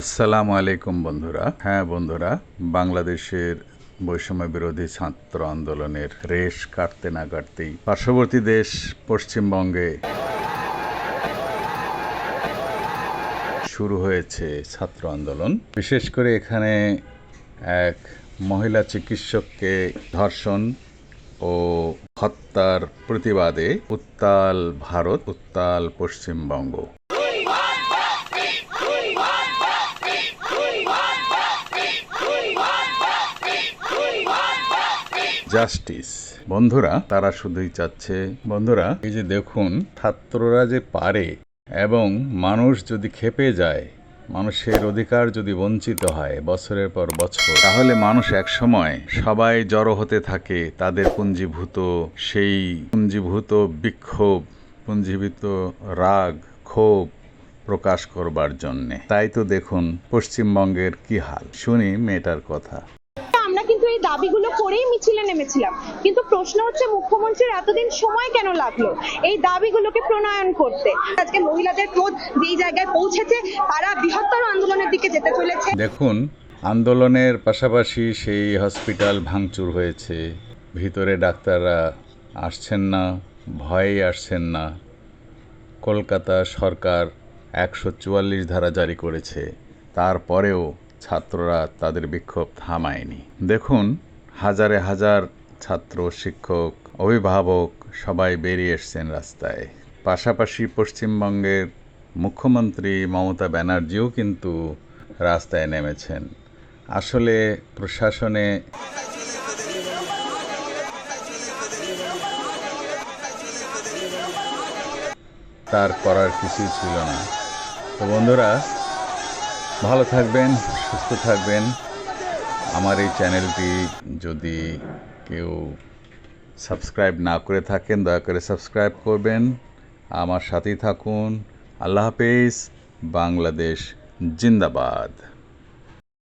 আসসালামু আলাইকুম বন্ধুরা। হ্যাঁ বন্ধুরা, বাংলাদেশের বৈষম্য বিরোধী ছাত্র আন্দোলনের রেশ কাটতে না কাটতেই পার্শ্ববর্তী দেশ পশ্চিমবঙ্গে শুরু হয়েছে ছাত্র আন্দোলন। বিশেষ করে এখানে এক মহিলা চিকিৎসককে ধর্ষণ ও হত্যার প্রতিবাদে উত্তাল ভারত, উত্তাল পশ্চিমবঙ্গ। জাস্টিস বন্ধুরা, তারা শুধুই চাচ্ছে। বন্ধুরা, এই যে দেখুন, ছাত্ররা যে পারে এবং মানুষ যদি খেপে যায়, মানুষের অধিকার যদি বঞ্চিত হয় বছরের পর বছর, তাহলে মানুষ এক সময় সবাই জড়ো হতে থাকে তাদের পুঞ্জীভূত সেই পুঞ্জীভূত বিক্ষোভ, পুঞ্জীভূত রাগ, ক্ষোভ প্রকাশ করবার জন্যে। তাই তো দেখুন, পশ্চিমবঙ্গের কি হাল? শুনি মেয়েটার কথা। এই দাবিগুলো করেই মিছিলে নেমেছিলাম। কিন্তু প্রশ্ন হচ্ছে, মুখ্যমন্ত্রীর এতদিন সময় কেন লাগল এই দাবিগুলোকে প্রণয়ন করতে? আজকে মহিলাদের ক্রোধ যেই জায়গায় পৌঁছেছে, তারা বৃহত্তর আন্দোলনের দিকে যেতে চলেছে। দেখুন, আন্দোলনের পাশাপাশি সেই হসপিটাল ভাঙচুর হয়েছে। ভিতরে ডাক্তাররা আসছেন না, ভয়ে আসছেন না। কলকাতা সরকার একশো চুয়াল্লিশ ধারা জারি করেছে। তারপরেও ছাত্ররা তাদের বিক্ষোভ থামায়নি। দেখুন, হাজারে হাজার ছাত্র, শিক্ষক, অভিভাবক সবাই বেরিয়ে এসছেন রাস্তায়। পাশাপাশি পশ্চিমবঙ্গের মুখ্যমন্ত্রী মমতা ব্যানার্জিও কিন্তু রাস্তায় নেমেছেন। আসলে প্রশাসনে তার করার কিছুই ছিল না। তো বন্ধুরা, ভালো থাকবেন সুস্থ থাকবেন। আমার এই চ্যানেলটি যদি কেউ সাবস্ক্রাইব না করে থাকেন, দয়া করে সাবস্ক্রাইব করবেন। আমার সাথেই থাকুন। আল্লাহ হাফেজ। বাংলাদেশ জিন্দাবাদ।